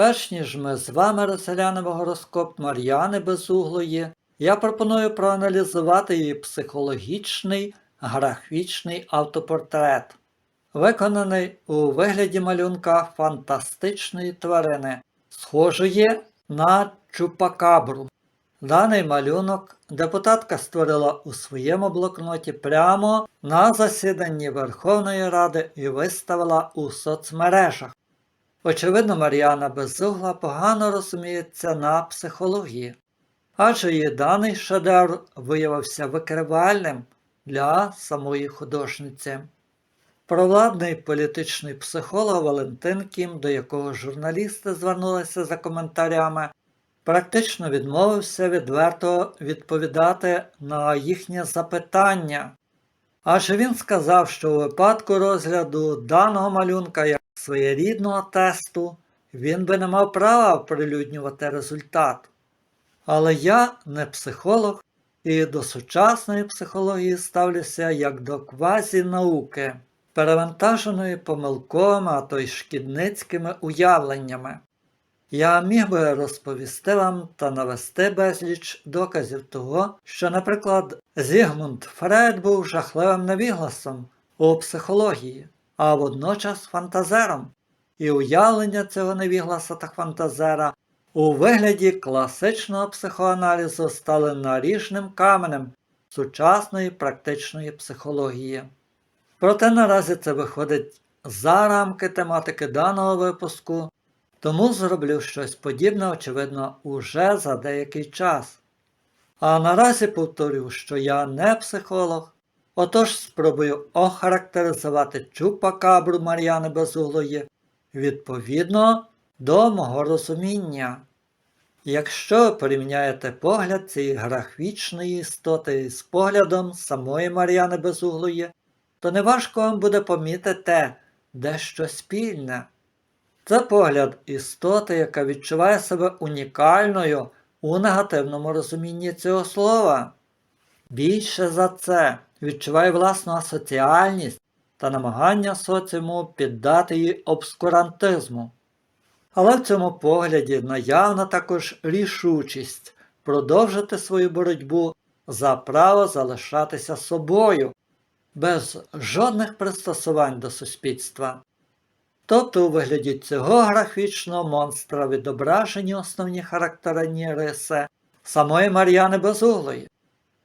Перш ніж ми з вами розглянемо гороскоп Мар'яни Безуглої, я пропоную проаналізувати її психологічний графічний автопортрет, виконаний у вигляді малюнка фантастичної тварини, схожої на чупакабру. Даний малюнок депутатка створила у своєму блокноті прямо на засіданні Верховної Ради і виставила у соцмережах. Очевидно, Мар'яна Безугла погано розуміється на психології, адже її даний шедевр виявився викривальним для самої художниці. Провладний політичний психолог Валентин Кім, до якого журналісти звернулися за коментарями, практично відмовився відверто відповідати на їхнє запитання. Адже він сказав, що у випадку розгляду даного малюнка своєрідного тесту він би не мав права оприлюднювати результат. Але я не психолог і до сучасної психології ставлюся як до квазі-науки, перевантаженої помилковими, а то й шкідницькими уявленнями. Я міг би розповісти вам та навести безліч доказів того, що, наприклад, Зігмунд Фрейд був жахливим невігласом у психології, а водночас фантазером, і уявлення цього невігласа та фантазера у вигляді класичного психоаналізу стали наріжним каменем сучасної практичної психології. Проте наразі це виходить за рамки тематики даного випуску, тому зроблю щось подібне, очевидно, уже за деякий час. А наразі повторю, що я не психолог, отож спробую охарактеризувати чупакабру Мар'яни Безуглої відповідно до мого розуміння. Якщо ви порівняєте погляд цієї графічної істоти з поглядом самої Мар'яни Безуглої, то неважко вам буде помітити дещо спільне. Це погляд істоти, яка відчуває себе унікальною у негативному розумінні цього слова. Більше за це відчуває власну асоціальність та намагання соціуму піддати її обскурантизму. Але в цьому погляді наявна також рішучість продовжити свою боротьбу за право залишатися собою, без жодних пристосувань до суспільства. Тобто у вигляді цього графічного монстра відображені основні характерні риси самої Мар'яни Безуглої.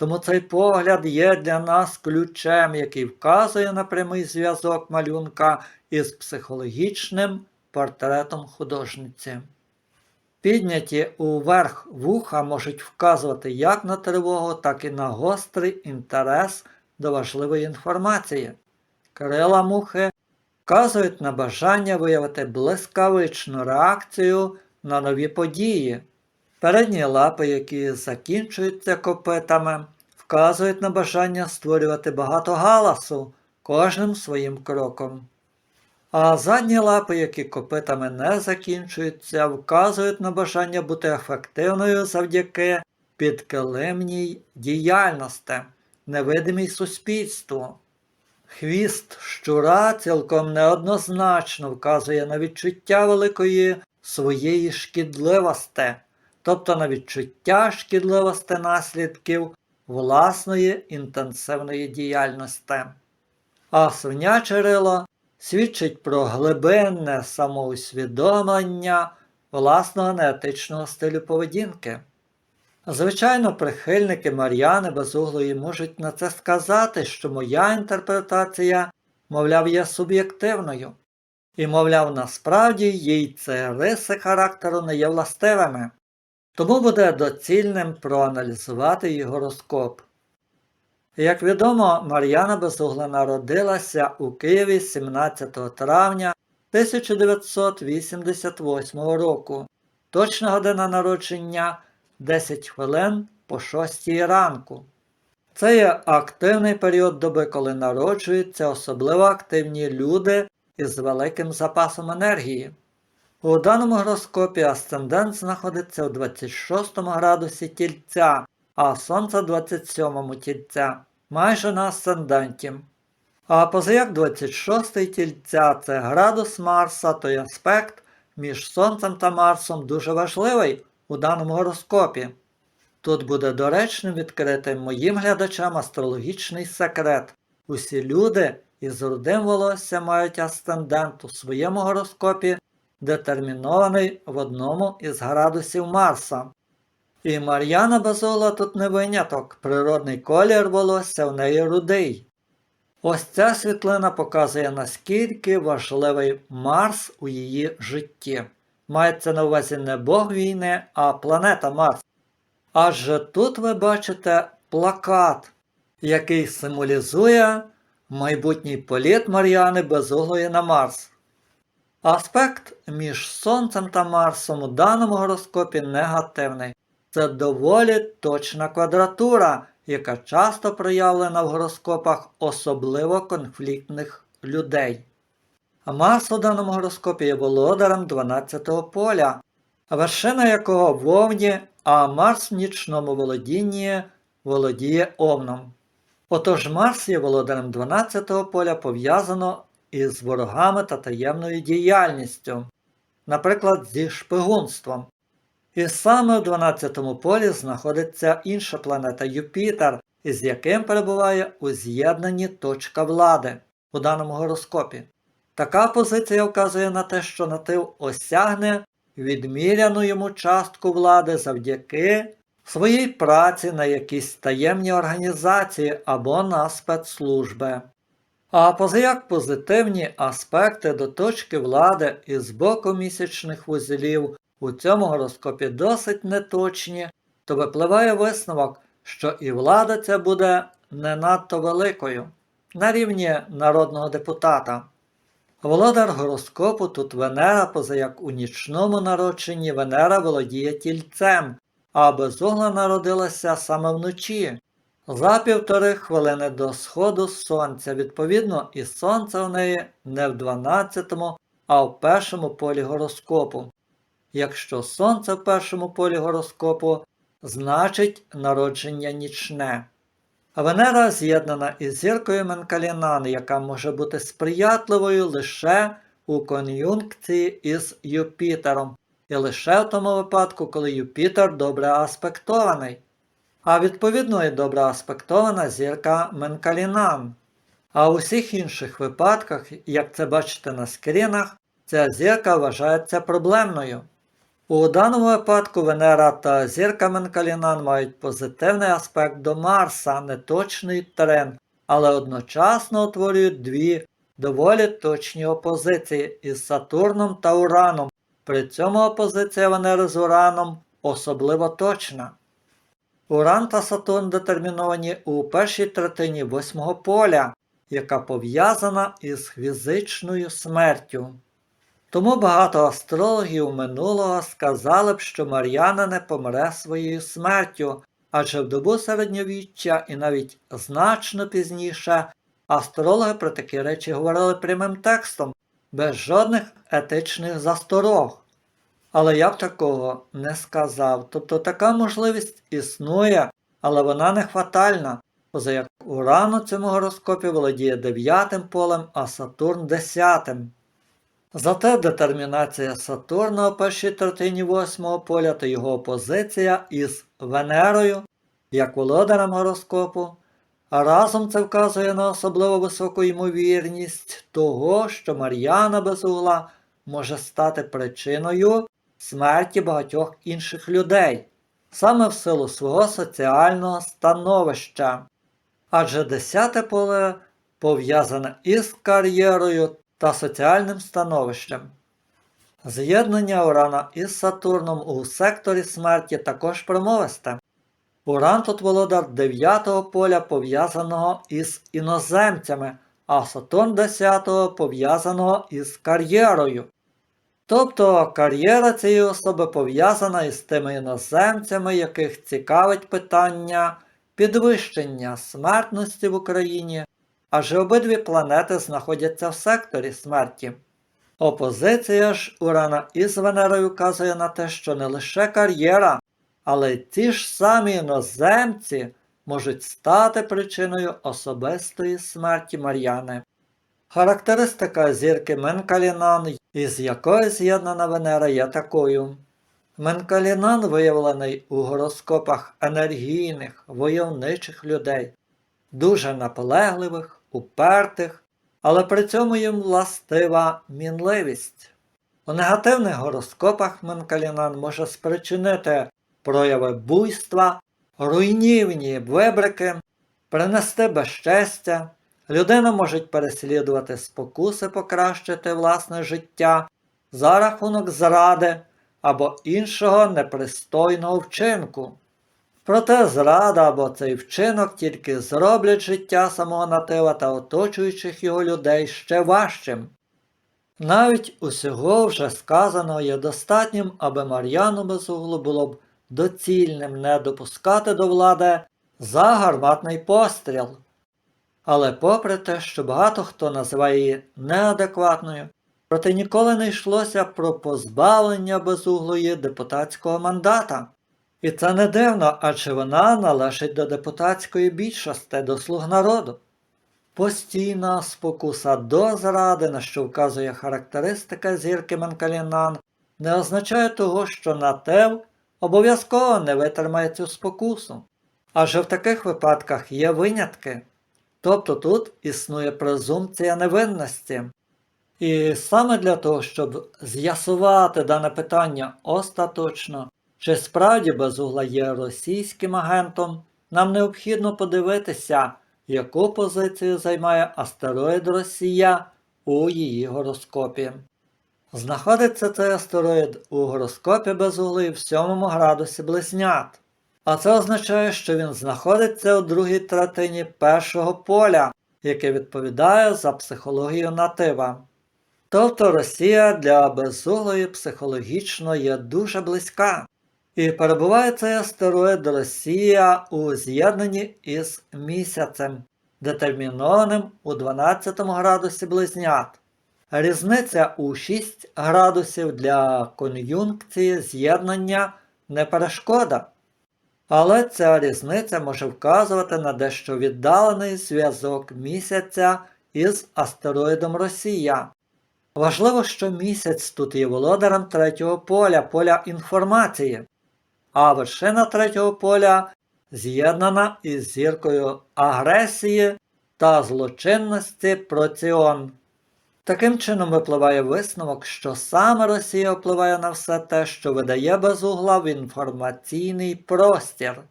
Тому цей погляд є для нас ключем, який вказує на прямий зв'язок малюнка із психологічним портретом художниці. Підняті уверх вуха можуть вказувати як на тривогу, так і на гострий інтерес до важливої інформації. Крила мухи вказують на бажання виявити блискавичну реакцію на нові події. Передні лапи, які закінчуються копитами, вказують на бажання створювати багато галасу кожним своїм кроком. А задні лапи, які копитами не закінчуються, вказують на бажання бути ефективною завдяки підкилимній діяльності, невидимій суспільству. Хвіст щура цілком неоднозначно вказує на відчуття великої своєї шкідливості, тобто на відчуття шкідливості наслідків власної інтенсивної діяльності. А свиняче рило свідчить про глибинне самоусвідомлення власного неетичного стилю поведінки. Звичайно, прихильники Мар'яни Безуглої можуть на це сказати, що моя інтерпретація, мовляв, є суб'єктивною, і, мовляв, насправді їй це риси характеру не є властивими, тому буде доцільним проаналізувати її гороскоп. Як відомо, Мар'яна Безугла народилася у Києві 17 травня 1988 року. Точна година народження 10 хвилин по 6 ранку. Це є активний період доби, коли народжуються особливо активні люди із великим запасом енергії. У даному гороскопі асцендент знаходиться у 26 градусі тільця, а Сонце 27 тільця, майже на асценденті. А позаяк 26 тільця це градус Марса, той аспект, між Сонцем та Марсом дуже важливий у даному гороскопі. Тут буде доречним відкрити моїм глядачам астрологічний секрет. Усі люди із рудим волоссям мають асцендент у своєму гороскопі, детермінований в одному із градусів Марса. І Мар'яна Базола тут не виняток, природний колір волосся в неї рудий. Ось ця світлина показує, наскільки важливий Марс у її житті. Мається на увазі не Бог війни, а планета Марс. Адже тут ви бачите плакат, який символізує майбутній політ Мар'яни Безуглої на Марс. Аспект між Сонцем та Марсом у даному гороскопі негативний. Це доволі точна квадратура, яка часто проявлена в гороскопах особливо конфліктних людей. А Марс у даному гороскопі є володарем 12-го поля, вершина якого в Овні, а Марс в нічному володінні володіє Овном. Отож Марс є володарем 12-го поля пов'язано із ворогами та таємною діяльністю, наприклад, зі шпигунством. І саме в 12-му полі знаходиться інша планета Юпітер, із яким перебуває у з'єднанні точка влади у даному гороскопі. Така позиція вказує на те, що натив осягне відміряну йому частку влади завдяки своїй праці на якісь таємні організації або на спецслужби. А позаяк позитивні аспекти до точки влади із боку місячних вузлів у цьому гороскопі досить неточні, то випливає висновок, що і влада ця буде не надто великою на рівні народного депутата. Володар гороскопу тут Венера, позаяк у нічному народженні Венера володіє тільцем, а безугла народилася саме вночі. За півтори хвилини до сходу сонця, відповідно, і сонце в неї не в 12-му, а в першому полі гороскопу. Якщо сонце в першому полі гороскопу, значить народження нічне. Венера з'єднана із зіркою Менкалінан, яка може бути сприятливою лише у кон'юнкції із Юпітером, і лише в тому випадку, коли Юпітер добре аспектований. А відповідно і добре аспектована зірка Менкалінан. А у всіх інших випадках, як це бачите на скрінах, ця зірка вважається проблемною. У даному випадку Венера та зірка Менкалінан мають позитивний аспект до Марса, неточний тренд, але одночасно утворюють дві доволі точні опозиції із Сатурном та Ураном. При цьому опозиція Венери з Ураном особливо точна. Уран та Сатурн детерміновані у першій третині восьмого поля, яка пов'язана із фізичною смертю. Тому багато астрологів минулого сказали б, що Мар'яна не помре своєю смертю, адже в добу середньовіччя і навіть значно пізніше астрологи про такі речі говорили прямим текстом, без жодних етичних засторог. Але я б такого не сказав. Тобто така можливість існує, але вона не фатальна, поза як Уран у цьому гороскопі володіє дев'ятим полем, а Сатурн десятим. Зате детермінація Сатурна у першій третині восьмого поля та його опозиція із Венерою, як володарем гороскопу, а разом це вказує на особливо високу ймовірність того, що Мар'яна без угла може стати причиною смерті багатьох інших людей, саме в силу свого соціального становища. Адже десяте поле пов'язане із кар'єрою та соціальним становищем. З'єднання Урана із Сатурном у секторі смерті також промовисте. Уран тут володар 9-го поля пов'язаного із іноземцями, а Сатурн 10-го пов'язаного із кар'єрою. Тобто кар'єра цієї особи пов'язана із тими іноземцями, яких цікавить питання підвищення смертності в Україні, адже обидві планети знаходяться в секторі смерті. Опозиція ж Урана із Венерою вказує на те, що не лише кар'єра, але й ті ж самі іноземці можуть стати причиною особистої смерті Мар'яни. Характеристика зірки Менкалінан із якою з'єднана Венера є такою. Менкалінан виявлений у гороскопах енергійних, войовничих людей, дуже наполегливих, упертих, але при цьому їм властива мінливість. У негативних гороскопах Менкалінан може спричинити прояви буйства, руйнівні вибрики, принести безчестя, людина може переслідувати спокуси покращити власне життя за рахунок зради або іншого непристойного вчинку. Проте зрада або цей вчинок тільки зроблять життя самого натива та оточуючих його людей ще важчим. Навіть усього вже сказаного є достатнім, аби Мар'яну Безуглу було б доцільним не допускати до влади за гарматний постріл. Але попри те, що багато хто називає її неадекватною, проте ніколи не йшлося про позбавлення безуглої депутатського мандата. І це не дивно, адже вона належить до депутатської більшості, до слуг народу. Постійна спокуса до зради, на що вказує характеристика зірки Менкалінан, не означає того, що натев обов'язково не витримає цю спокусу. Адже в таких випадках є винятки. Тобто тут існує презумпція невинності. І саме для того, щоб з'ясувати дане питання остаточно, чи справді Безугла є російським агентом, нам необхідно подивитися, яку позицію займає астероїд Росія у її гороскопі. Знаходиться цей астероїд у гороскопі Безугли в 7 градусі близнят. А це означає, що він знаходиться у другій третині першого поля, яке відповідає за психологію натива. Тобто Росія для безуглої психологічно є дуже близька. І перебуває цей астероїд Росія у з'єднанні із місяцем, детермінованим у 12 градусі близнят. Різниця у 6 градусів для кон'юнкції з'єднання не перешкода. Але ця різниця може вказувати на дещо віддалений зв'язок місяця із астероїдом Росія. Важливо, що місяць тут є володарем третього поля, поля інформації, а вершина третього поля з'єднана із зіркою агресії та злочинності проціон. Таким чином випливає висновок, що саме Росія впливає на все те, що видає безугла в інформаційний простір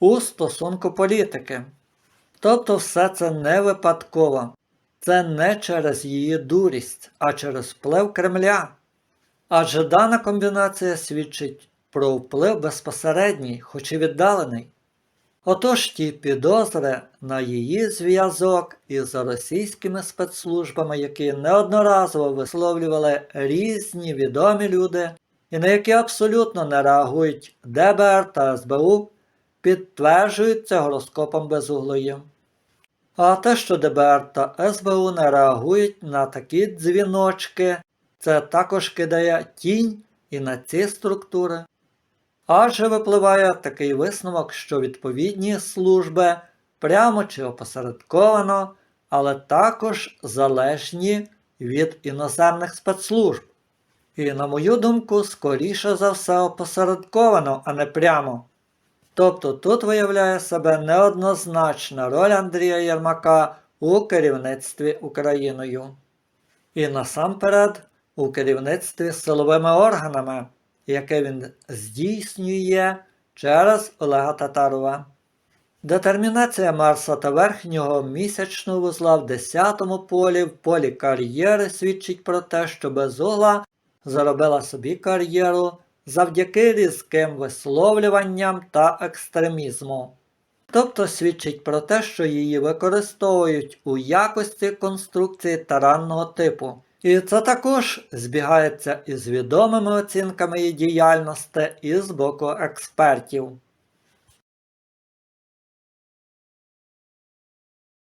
у стосунку політики. Тобто все це не випадково, це не через її дурість, а через вплив Кремля. Адже дана комбінація свідчить про вплив безпосередній, хоч і віддалений. Отож ті підозри на її зв'язок із російськими спецслужбами, які неодноразово висловлювали різні відомі люди, і на які абсолютно не реагують ДБР та СБУ, підтверджуються гороскопом безуглої. А те, що ДБР та СБУ не реагують на такі дзвіночки, це також кидає тінь і на ці структури. Адже випливає такий висновок, що відповідні служби прямо чи опосередковано, але також залежні від іноземних спецслужб. І, на мою думку, скоріше за все опосередковано, а не прямо. Тобто тут виявляє себе неоднозначна роль Андрія Єрмака у керівництві Україною. І насамперед у керівництві силовими органами яке він здійснює через Олега Татарова. Детермінація Марса та верхнього місячного вузла в 10-му полі в полі кар'єри свідчить про те, що Безугла заробила собі кар'єру завдяки різким висловлюванням та екстремізму. Тобто свідчить про те, що її використовують у якості конструкції таранного типу. І це також збігається із відомими оцінками її діяльності і з боку експертів.